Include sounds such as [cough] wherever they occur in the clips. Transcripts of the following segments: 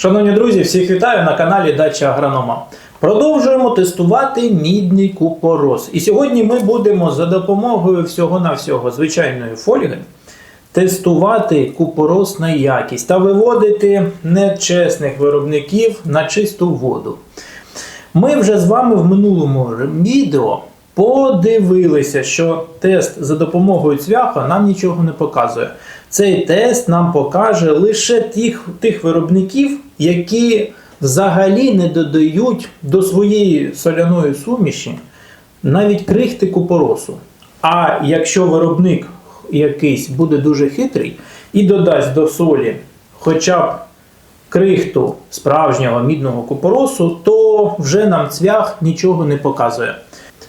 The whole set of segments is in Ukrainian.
Шановні друзі, всіх вітаю на каналі Дача Агронома. Продовжуємо тестувати мідний купорос. І сьогодні ми будемо за допомогою всього-навсього звичайної фольги тестувати купорос на якість та виводити нечесних виробників на чисту воду. Ми вже з вами в минулому відео подивилися, що тест за допомогою цвяха нам нічого не показує. Цей тест нам покаже лише тих, тих виробників, які взагалі не додають до своєї соляної суміші навіть крихти купоросу. А якщо виробник якийсь буде дуже хитрий і додасть до солі хоча б крихту справжнього мідного купоросу, то вже нам цвях нічого не показує.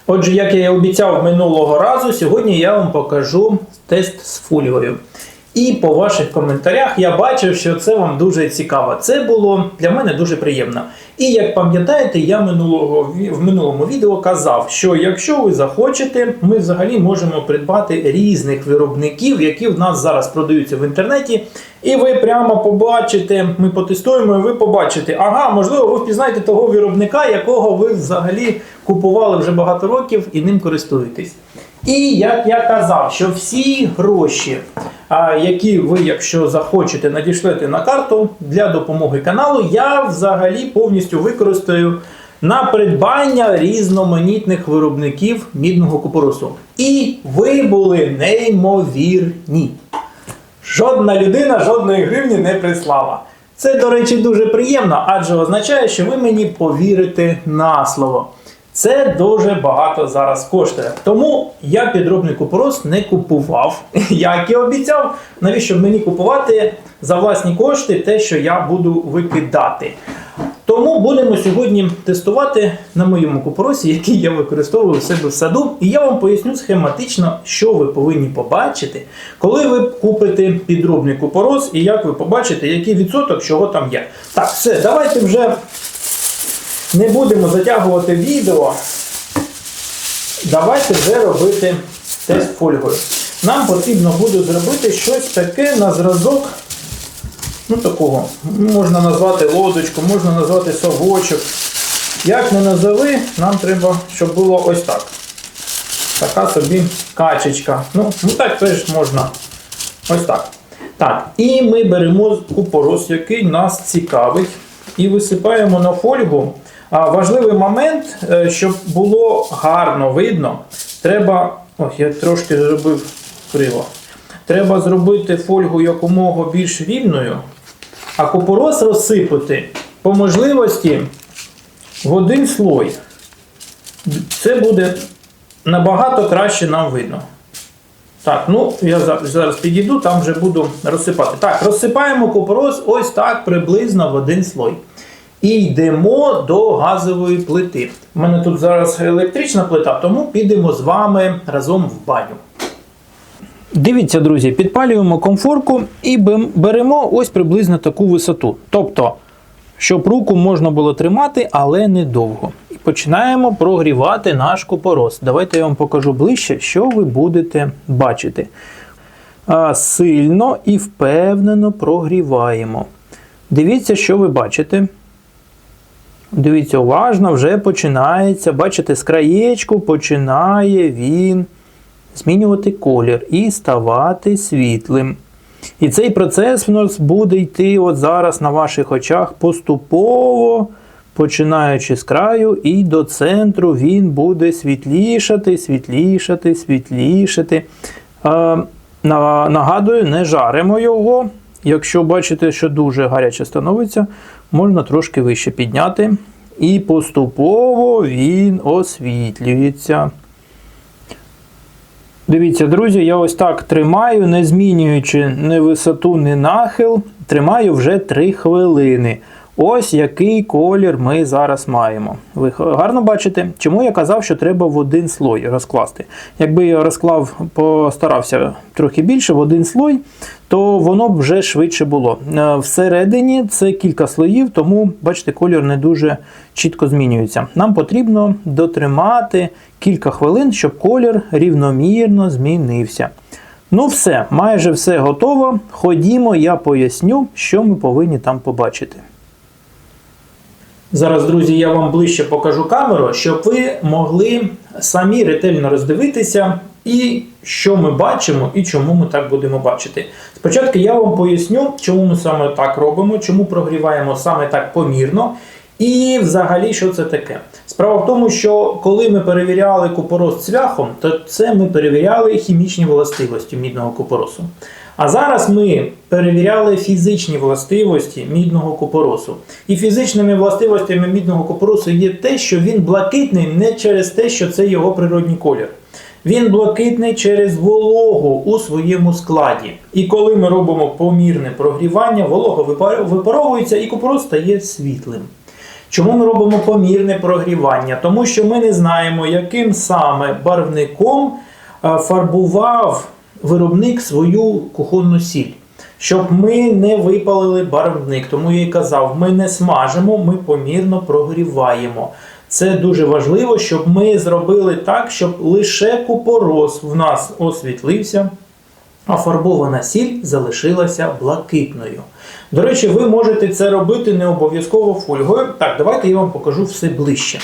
Отже, як я і обіцяв минулого разу, сьогодні я вам покажу тест з фольгою. І по ваших коментарях я бачив, що це вам дуже цікаво. Це було для мене дуже приємно. І як пам'ятаєте, я минулого в минулому відео казав, що якщо ви захочете, ми взагалі можемо придбати різних виробників, які в нас зараз продаються в інтернеті. І ви прямо побачите, ми потестуємо, і ви побачите, ага, можливо, ви впізнаєте того виробника, якого ви взагалі купували вже багато років і ним користуєтесь. І як я казав, що всі гроші, які ви, якщо захочете, надішлете на карту для допомоги каналу, я взагалі повністю використаю на придбання різноманітних виробників мідного купоросу. І ви були неймовірні. Жодна людина жодної гривні не прислала. Це, до речі, дуже приємно, адже означає, що ви мені повірите на слово. Це дуже багато зараз коштує. Тому я підробний купорос не купував, [laughs] як і обіцяв. Навіщо мені купувати за власні кошти те, що я буду викидати? Тому будемо сьогодні тестувати на моєму купоросі, який я використовую у себе в саду. І я вам поясню схематично, що ви повинні побачити, коли ви купите підробний купорос, і як ви побачите, який відсоток чого там є. Так, все, давайте вже не будемо затягувати відео. Давайте вже робити тест фольгою. Нам потрібно буде зробити щось таке на зразок. Ну, такого. Можна назвати лодочку, можна назвати совочок. Як не назови, нам треба, щоб було ось так. Така собі качечка. Ну, ну так теж можна. Ось так. Так, і ми беремо купорос, який нас цікавить, і висипаємо на фольгу. Важливий момент, е, щоб було гарно видно, треба. Ох, я трошки зробив криво. Треба зробити фольгу якомога більш рівною, а купорос розсипати по можливості в один слой. Це буде набагато краще нам видно. Так, ну я зараз підійду, там вже буду розсипати. Так, розсипаємо купорос ось так приблизно в один слой. І йдемо до газової плити. У мене тут зараз електрична плита, тому підемо з вами разом в баню. Дивіться, друзі, підпалюємо комфорку і беремо ось приблизно таку висоту. Тобто, щоб руку можна було тримати, але недовго. І починаємо прогрівати наш купорос. Давайте я вам покажу ближче, що ви будете бачити. Сильно і впевнено прогріваємо. Дивіться, що ви бачите. Дивіться, уважно, вже починається. Бачите, з краєчку починає він змінювати колір і ставати світлим. І цей процес в нас буде йти от зараз на ваших очах поступово, починаючи з краю, і до центру він буде світлішати, світлішати, світлішати. Е, нагадую, не жаримо його. Якщо бачите, що дуже гаряче становиться, можна трошки вище підняти. І поступово він освітлюється. Дивіться, друзі, я ось так тримаю, не змінюючи ні висоту, ні нахил. Тримаю вже 3 хвилини. Ось який колір ми зараз маємо. Ви гарно бачите, чому я казав, що треба в один слой розкласти. Якби я розклав, постарався трохи більше в один слой, то воно б вже швидше було. Е, Всередині це кілька слоїв, тому бачите, колір не дуже чітко змінюється. Нам потрібно дотримати кілька хвилин, щоб колір рівномірно змінився. Ну, все, майже все готово. Ходімо, я поясню, що ми повинні там побачити. Зараз, друзі, я вам ближче покажу камеру, щоб ви могли самі ретельно роздивитися, і що ми бачимо, і чому ми так будемо бачити. Спочатку я вам поясню, чому ми саме так робимо, чому прогріваємо саме так помірно, і взагалі, що це таке. Справа в тому, що коли ми перевіряли купорос цвяхом, то це ми перевіряли хімічні властивості мідного купоросу. А зараз ми перевіряли фізичні властивості мідного купоросу. І фізичними властивостями мідного купоросу є те, що він блакитний не через те, що це його природній колір. Він блакитний через вологу у своєму складі. І коли ми робимо помірне прогрівання, волога випаровується і купорос стає світлим. Чому ми робимо помірне прогрівання? Тому що ми не знаємо, яким саме барвником е, фарбував виробник свою кухонну сіль. Щоб ми не випалили барвник, тому я і казав, ми не смажимо, ми помірно прогріваємо. Це дуже важливо, щоб ми зробили так, щоб лише купорос в нас освітлився, а фарбована сіль залишилася блакитною. До речі, ви можете це робити не обов'язково фольгою. Так, давайте я вам покажу все ближче.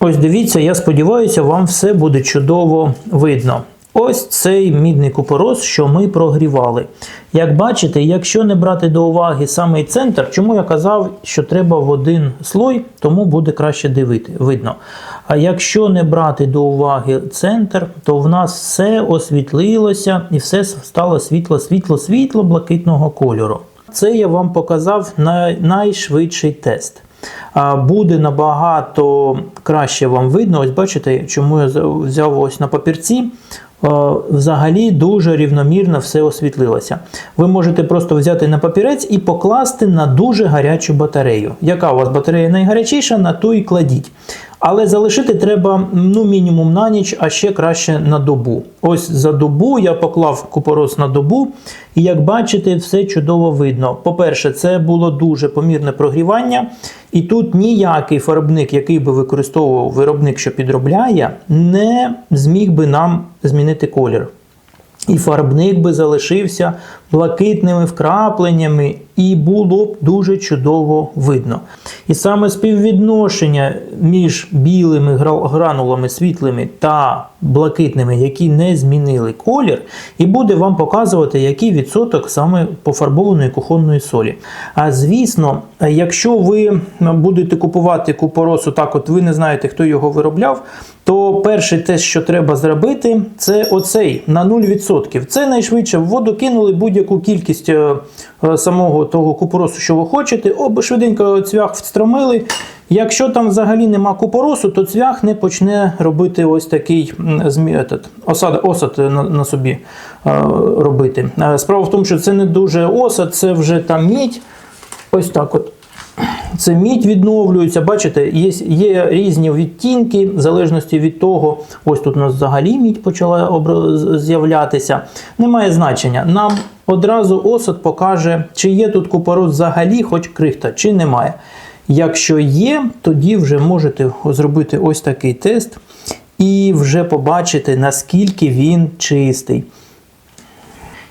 Ось дивіться, я сподіваюся, вам все буде чудово видно. Ось цей мідний купорос, що ми прогрівали. Як бачите, якщо не брати до уваги самий центр, чому я казав, що треба в один слой, тому буде краще дивити, видно. А якщо не брати до уваги центр, то в нас все освітлилося і все стало світло, світло, світло блакитного кольору. Це я вам показав най- найшвидший тест. Буде набагато краще вам видно. Ось бачите, чому я взяв ось на папірці. Взагалі дуже рівномірно все освітлилося. Ви можете просто взяти на папірець і покласти на дуже гарячу батарею. Яка у вас батарея найгарячіша, на ту і кладіть. Але залишити треба ну, мінімум на ніч, а ще краще на добу. Ось за добу я поклав купорос на добу, і як бачите, все чудово видно. По-перше, це було дуже помірне прогрівання, і тут ніякий фарбник, який би використовував виробник, що підробляє, не зміг би нам змінити колір. І фарбник би залишився блакитними вкрапленнями, і було б дуже чудово видно. І саме співвідношення між білими гранулами світлими та блакитними, які не змінили колір, і буде вам показувати, який відсоток саме пофарбованої кухонної солі. А звісно, якщо ви будете купувати купоросу так, от ви не знаєте, хто його виробляв, то перший тест, що треба зробити, це оцей на 0%. Це найшвидше в воду кинули будь-яку кількість е, е, самого того купоросу, що ви хочете, об швиденько цвях встромили. Якщо там взагалі нема купоросу, то цвях не почне робити ось такий осад, осад на, на собі е, робити. Е, Справа в тому, що це не дуже осад, це вже там мідь. Ось так от. Це мідь відновлюється, бачите, є, є різні відтінки, в залежності від того, ось тут у нас взагалі мідь почала з'являтися. Немає значення. Нам одразу осад покаже, чи є тут купорос взагалі, хоч крихта, чи немає. Якщо є, тоді вже можете зробити ось такий тест і вже побачити, наскільки він чистий.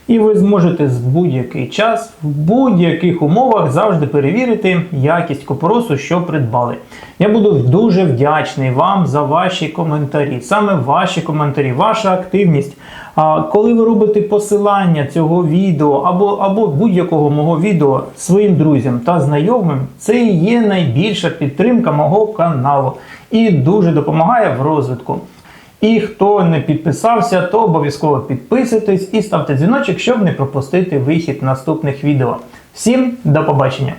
І ви зможете з будь-який час, в будь-яких умовах завжди перевірити якість купоросу, що придбали. Я буду дуже вдячний вам за ваші коментарі, саме ваші коментарі, ваша активність. А коли ви робите посилання цього відео або, або будь-якого мого відео своїм друзям та знайомим, це і є найбільша підтримка мого каналу і дуже допомагає в розвитку. І хто не підписався, то обов'язково підписуйтесь і ставте дзвіночок, щоб не пропустити вихід наступних відео. Всім до побачення!